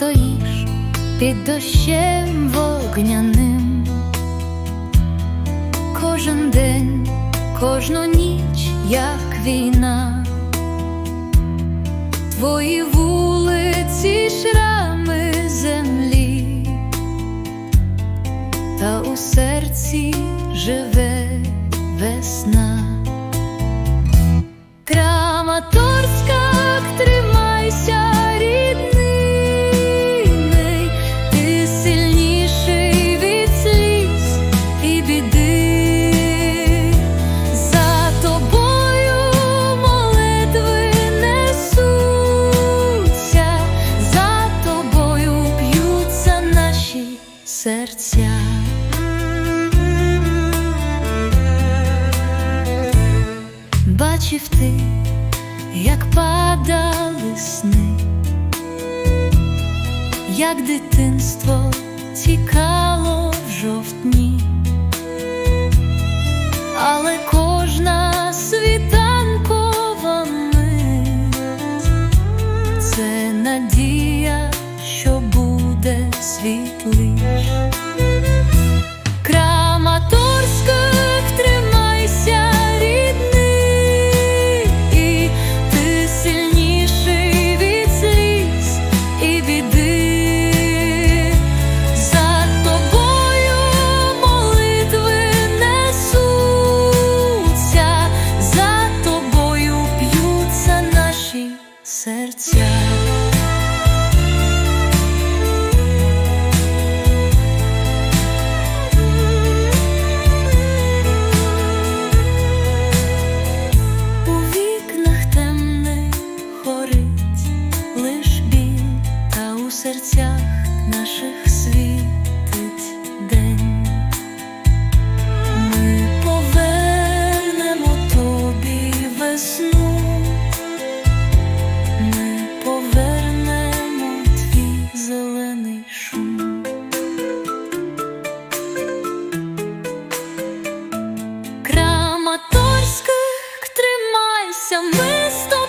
стоїш під дощем вогняним, кожен день, кожну ніч, як війна, твої вулиці, шрами землі та у серці. серця. Бачив ти, як падали сни, як дитинство цікаве. буде світліш. Вся ми з тобою